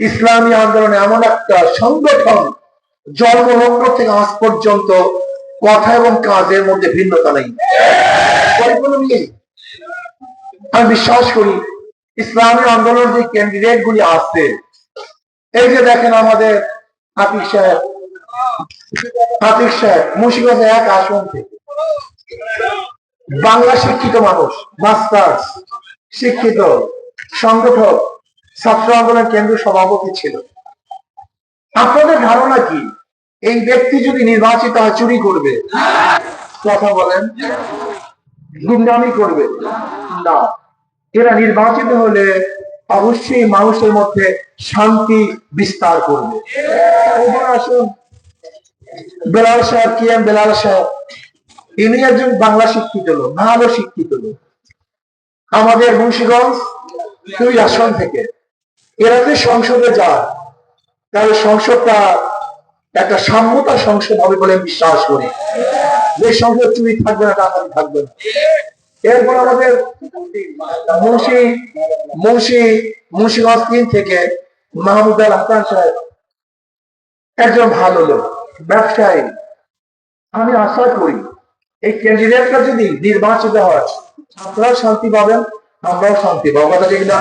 ইসলামী আন্দোলন এমন একটা সংগঠন জন্মলগ্ন থেকে আজ পর্যন্ত কথা এবং কাজের মধ্যে ভিন্নতা নেই। আমি বিশ্বাস করি, ইসলামী আন্দোলনের যে ক্যান্ডিডেট গুলি আসছে এই যে দেখেন আমাদের আতিক সাহেব আতিক সাহেব মুন্সিগঞ্জ এক আসন থেকে। বাংলা শিক্ষিত মানুষ, মাস্টার্স, শিক্ষিত, সংগঠক ছাত্র আন্দোলন কেন্দ্র সভাপতি ছিল। আপনাদের ধারণা কি? এই ব্যক্তি যদি নির্বাচিত হয়, চুরি করবে। কথা বলেন। গুন্ডামি করবে। না। এরা নির্বাচিত হলে অবশ্যই মানুষের মধ্যে শান্তি বিস্তার করবে। বেলাল সাহেব, কি এম বেলাল সাহেব? ইনি একজন বাংলা শিক্ষিত লোক, ভালো শিক্ষিত লোক। আমাদের মুন্সিগঞ্জ দুই আসন থেকে। এরা যে সংসদে যায়। তাহলে সংসদটা একটা সাম্যতা সংসদ হবে বলে বিশ্বাস করি। যে সংসদ চুরি থাকবে না টাকা থাকবে না। এরপর আমাদের মুন্সি মুন্সি মুন্সিগঞ্জ তিন থেকে মাহমুদ আল হাসান সাহেব একজন ভালো লোক, ব্যবসায়ী। আমি আশা করি এই ক্যান্ডিডেটটা যদি নির্বাচিত হয় আপনারাও শান্তি পাবেন, আমরাও শান্তি পাবো। কথা ঠিক না?